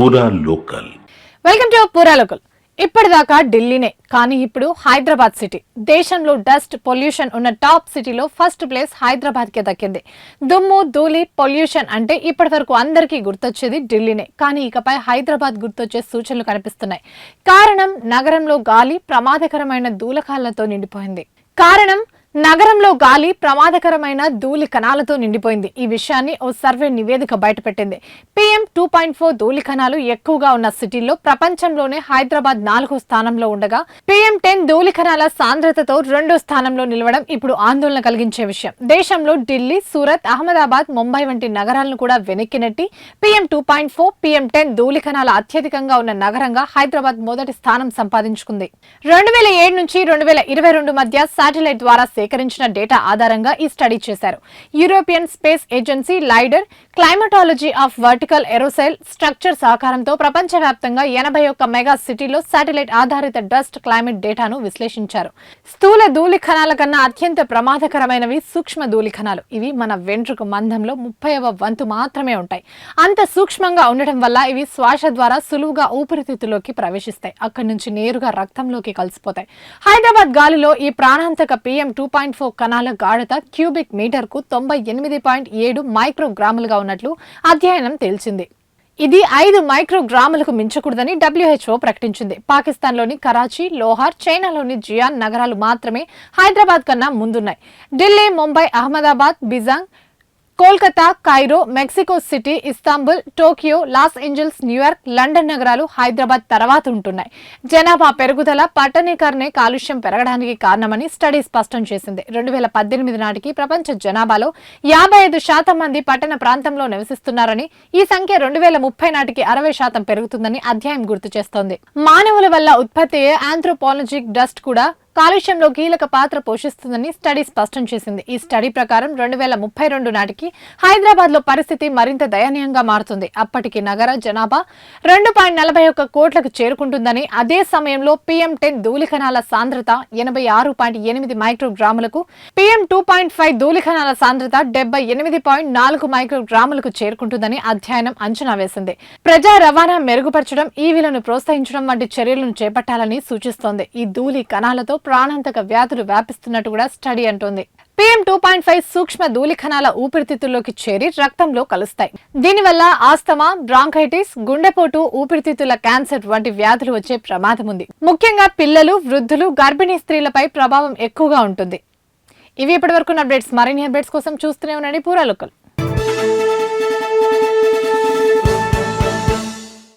పూరా local welcome to పూరాలోకల్ ఇప్పటిదాకా ఢిల్లీనే కానీ ఇప్పుడు హైదరాబాద్ సిటీ. దేశంలో డస్ట్ పొల్యూషన్ ఉన్న టాప్ సిటీలో ఫస్ట్ ప్లేస్ హైదరాబాద్ కే దక్కింది. దుమ్ము ధూళి పొల్యూషన్ అంటే ఇప్పటి వరకు అందరికీ గుర్తొచ్చేది ఢిల్లీనే కానీ ఇకపై హైదరాబాద్ గుర్తొచ్చే సూచనలు కనిపిస్తున్నాయి. కారణం నగరంలో గాలి ప్రమాదకరమైన దూలకాలతో నిండిపోయింది. కారణం నగరంలో గాలి ప్రమాదకరమైన ధూళి కణాలతో నిండిపోయింది. ఈ విషయాన్ని ఓ సర్వే నివేదిక బయటపెట్టింది. పిఎం టూ పాయింట్ ఫోర్ ధూళి కణాలు ఎక్కువగా ఉన్న సిటీల్లో ప్రపంచంలోనే హైదరాబాద్ నాలుగో స్థానంలో ఉండగా పిఎం టెన్ ధూళి కణాల సాంద్రతతో రెండో స్థానంలో నిలవడం ఇప్పుడు ఆందోళన కలిగించే విషయం. దేశంలో ఢిల్లీ సూరత్ అహ్మదాబాద్ ముంబై వంటి నగరాలను కూడా వెనక్కి నెట్టి PM two point four PM ten ధూళి కణాలు అత్యధికంగా ఉన్న నగరంగా హైదరాబాద్ మొదటి స్థానం సంపాదించుకుంది. రెండు వేల ఏడు నుంచి రెండు వేల ఇరవై రెండు మధ్య శాటిలైట్ ద్వారా సేకరించిన డేటా ఆధారంగా ఈ స్టడీ చేశారు. European space agency lidar climatology of vertical aerosol structure సహకారంతో ప్రపంచవ్యాప్తంగా ఎనభై ఒక్క మెగా సిటీలో శాటిలైట్ ఆధారిత డస్ట్ క్లైమేట్ డేటాను విశ్లేషించారు. స్థూల ధూళిఖనాల కణాల కన్నా అత్యంత ప్రమాదకరమైనవి సూక్ష్మ ధూళిఖనాలు. ఇవి మన వెంట్రుక మందంలో ముప్పైవ వంతు మాత్రమే ఉంటాయి. అంత సూక్ష్మంగా ఉండటం వల్ల ఇవి శ్వాస ద్వారా సులువుగా ఊపిరితిత్తులోకి ప్రవేశిస్తాయి. అక్కడి నుంచి నేరుగా రక్తంలోకి కలిసిపోతాయి. హైదరాబాద్ గాలిలో ఈ ప్రాణాంతక పిఎం టూ పాయింట్ ఫోర్ కణాల గాఢత క్యూబిక్ మీటర్కు తొంభై ఎనిమిది పాయింట్ ఏడు మైక్రోగ్రాములుగా ఉన్నట్లు అధ్యయనం తేల్చింది. ఇది ఐదు మైక్రోగ్రాములకు మించకూడదని డబ్ల్యూహెచ్ఓ ప్రకటించింది. పాకిస్తాన్లోని కరాచీ లోహార్ చైనాలోని జియాన్ నగరాలు మాత్రమే హైదరాబాద్ కన్నా ముందున్నాయి. Delhi Mumbai Ahmedabad Beijing Kolkata Cairo Mexico City Istanbul Tokyo Los Angeles New York London నగరాలు హైదరాబాద్ తర్వాత ఉంటున్నాయి. జనాభా పెరుగుదల పట్టణీకరణే కాలుష్యం పెరగడానికి కారణమని స్టడీ స్పష్టం చేసింది. రెండు వేల పద్దెనిమిది నాటికి ప్రపంచ జనాభాలో యాభై ఐదు శాతం మంది పట్టణ ప్రాంతంలో నివసిస్తున్నారని ఈ సంఖ్య రెండు వేల ముప్పై నాటికి అరవై శాతం పెరుగుతుందని అధ్యాయం గుర్తు చేస్తోంది. మానవుల వల్ల ఉత్పత్తి అయ్యే ఆంథ్రోపాలజిక్ డస్ట్ కూడా కాలుష్యంలో కీలక పాత్ర పోషిస్తుందని స్టడీ స్పష్టం చేసింది. ఈ స్టడీ ప్రకారం రెండు వేల ముప్పై రెండు నాటికి హైదరాబాద్లో పరిస్థితి మరింత దయనీయంగా మారుతుంది. అప్పటికి నగర జనాభా రెండు పాయింట్ నలభై ఒక్క కోట్లకు చేరుకుంటుందని అదే సమయంలో పిఎం టెన్ ధూళికణాల సాంద్రత ఎనభై ఆరు పాయింట్ ఎనిమిది మైక్రోగ్రాములకు పిఎం టూ పాయింట్ ఫైవ్ ధూళికణాల సాంద్రత డెబ్బై ఎనిమిది పాయింట్ నాలుగు మైక్రోగ్రాములకు చేరుకుంటుందని అధ్యయనం అంచనా వేసింది. ప్రజా రవాణా మెరుగుపరచడం ఈవీలను ప్రోత్సహించడం వంటి చర్యలను చేపట్టాలని సూచిస్తోంది. ఈ ధూళి కణాలతో ప్రాణాంతక వ్యాధులు వ్యాపిస్తున్నట్టు కూడా స్టడీ అంటోంది. పిఎం టూ పాయింట్ ఫైవ్ సూక్ష్మ ధూళి ఊపిరితిత్తుల్లోకి చేరి రక్తంలో కలుస్తాయి. దీనివల్ల ఆస్తమా బ్రాంకైటిస్ గుండెపోటు ఊపిరితిత్తుల క్యాన్సర్ వంటి వ్యాధులు వచ్చే ప్రమాదం ఉంది ముఖ్యంగా పిల్లలు వృద్ధులు గర్భిణీ స్త్రీలపై ప్రభావం ఎక్కువగా ఉంటుంది. ఇవి ఇప్పటివరకు అప్డేట్స్. మరిన్ని అప్డేట్స్ కోసం చూస్తూనే ఉండండి. పూరా లోకల్.